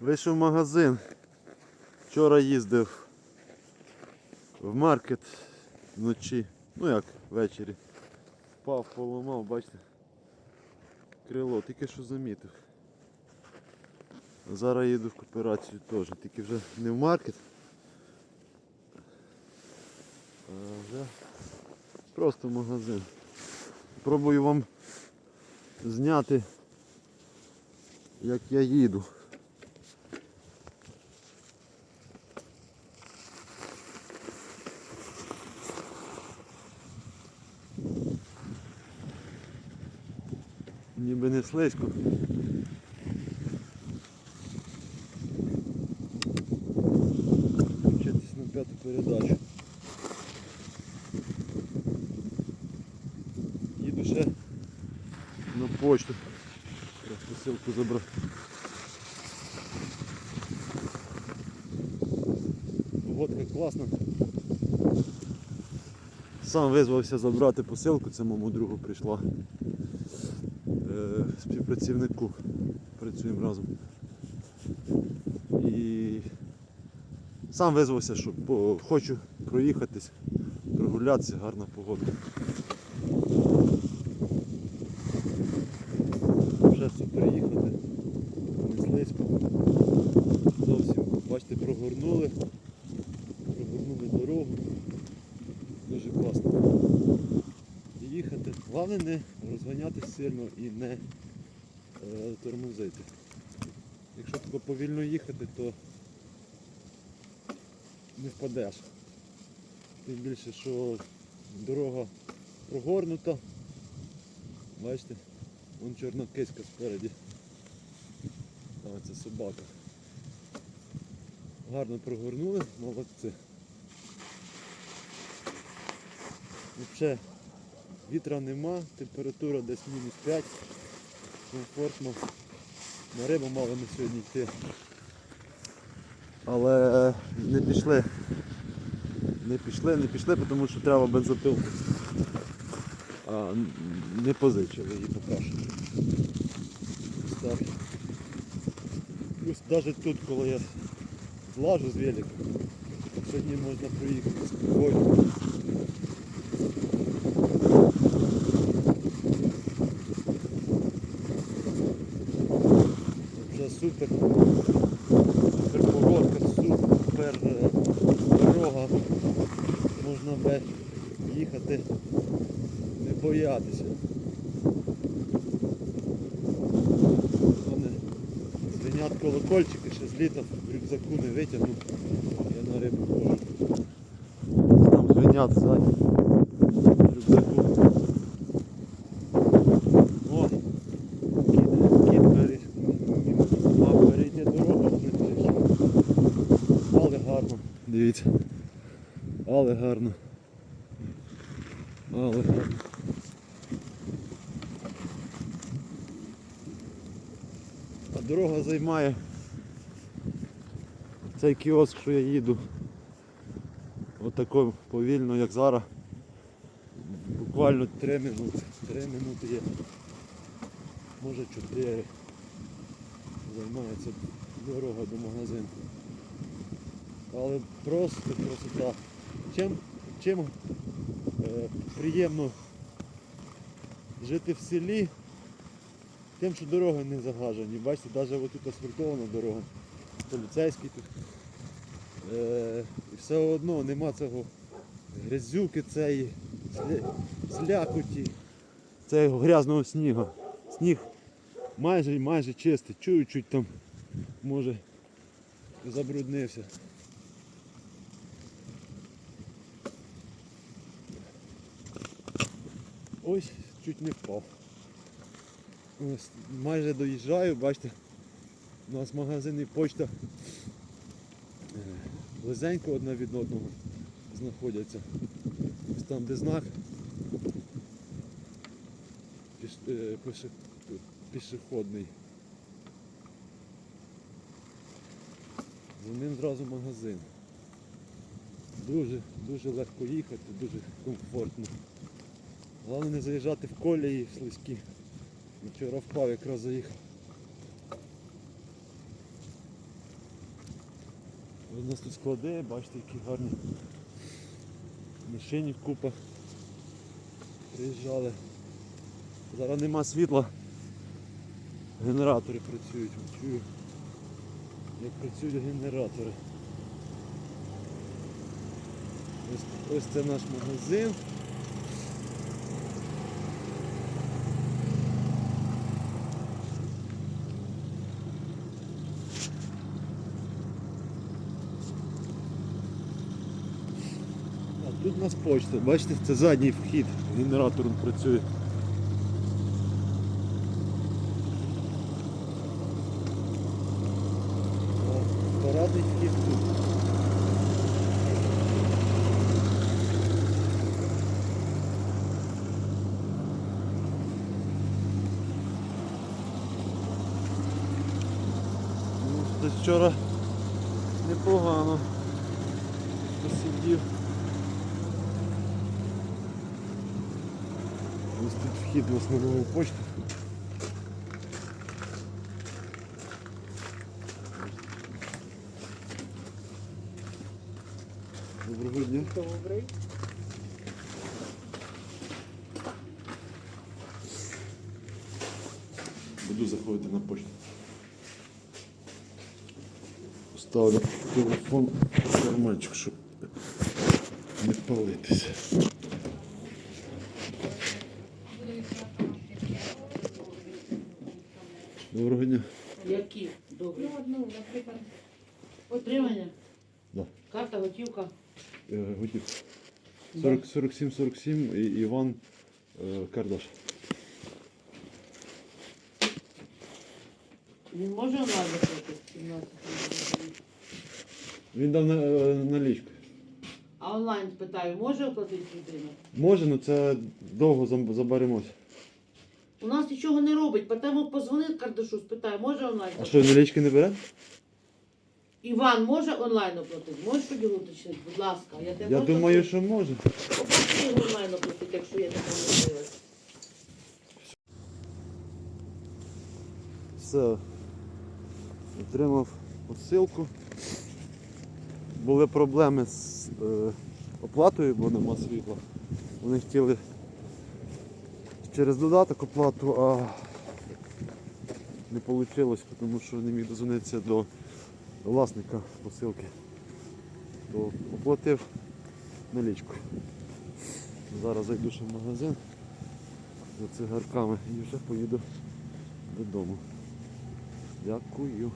Вийшов в магазин. Вчора їздив в маркет вночі. Ну як, ввечері. Впав, поламав, бачите. Крило, тільки що замітив. Зараз їду в кооперацію теж, тільки вже не в маркет. А вже просто в магазин. Пробую вам зняти, як я їду. Ніби не слизько. Включитись на п'яту передачу. Їду ще на почту. Треба посилку забрати. Погодка класна. Сам визвався забрати посилку, це моєму другу прийшла. Співпрацівнику. Працюємо разом. І сам визвався, що хочу проїхатись, прогулятися, гарна погода. Вже супер їхати. Не слизько. Зовсім, бачите, прогорнули. Прогорнули дорогу. Дуже класно. Їхати. Головне не розганятися сильно і не е, тормозити. Якщо тако повільно їхати, то не впадеш. Тим більше, що дорога прогорнута. Бачите, вон чорна киська спереді. А, це собака. Гарно прогорнули, молодці. Взагалі вітра нема, температура десь мінус 5. Комфортно. На рибу мали ми сьогодні йти. Але не пішли. Не пішли, не пішли, тому що треба бензопилку. А не позичили її. Ось Плюс навіть тут, коли я злажу з велика, сьогодні можна проїхати спокійно. Вже супер. Супер погодка, супер дорога. Можна би їхати, не боятися. Звенять колокольчики, ще з літа рюкзаку не витягнув. Я на рибу можу. Там звенять ззаді. Рюкзаку. Дивіться. Але гарно. Але гарно. А дорога займає цей кіоск, що я їду. Отако повільно, як зараз. Буквально 3 минути. 3 минути є. Може 4. Займається дорога до магазину. Але просто красота. Чим, чим е, приємно жити в селі, тим, що дороги не загажені. Бачите, навіть отут асфальтована дорога, поліцейський тут. Е, і все одно нема цього грязюки цієї, сля- слякоті, цього грязного снігу. Сніг майже майже чистий, чуть-чуть там може забруднився. Ось чуть не впав. Ось, майже доїжджаю, бачите, у нас магазин і почта е, близенько одне від одного знаходяться. Ось там де знак піш, е, пеше, пішохідний. За ним зразу магазин. Дуже, дуже легко їхати, дуже комфортно. Головне не заїжджати в колії слизькі. Вчора впав, якраз заїхав. У нас тут склади, бачите, які гарні машині купа. Приїжджали. Зараз нема світла. Генератори працюють, чую. Як працюють генератори. Ось, ось це наш магазин. Тут у нас почта, бачите, це задній вхід, генератор працює. Парадний тут. Ну, вчора непогано посидів. Ось тут вхід у нас на нову почту. Доброго дня. Добрий. Буду заходити на почту. Ставлю телефон в карманчик, щоб не палитися. Доброго дня. Які? Добре. Ну, одну, наприклад, Отримання? Да. Карта, готівка. Е, Готів. 40, 47 47 і Іван е, Кардаш. Він може онлайн заплатити? 17 гривень? Він дав на, е, налічку. А онлайн питаю, може оплатити людина? Може, але це довго зам- заберемося. У нас нічого не робить, тому позвонив Кардашу, спитаю, може онлайн А що, налічки не бере? Іван може онлайн оплатити? Можеш поділ уточнити, будь ласка. Я, тебе Я просто думаю, що може. Попроси онлайн оплатити, якщо є така можливість. Все. Отримав посилку. Були проблеми з е, оплатою, бо нема світла. Вони хотіли через додаток оплату, а не вийшло, тому що не міг дозвонитися до власника посилки. То оплатив налічку. Зараз зайду ще в магазин за цигарками і вже поїду додому. Дякую.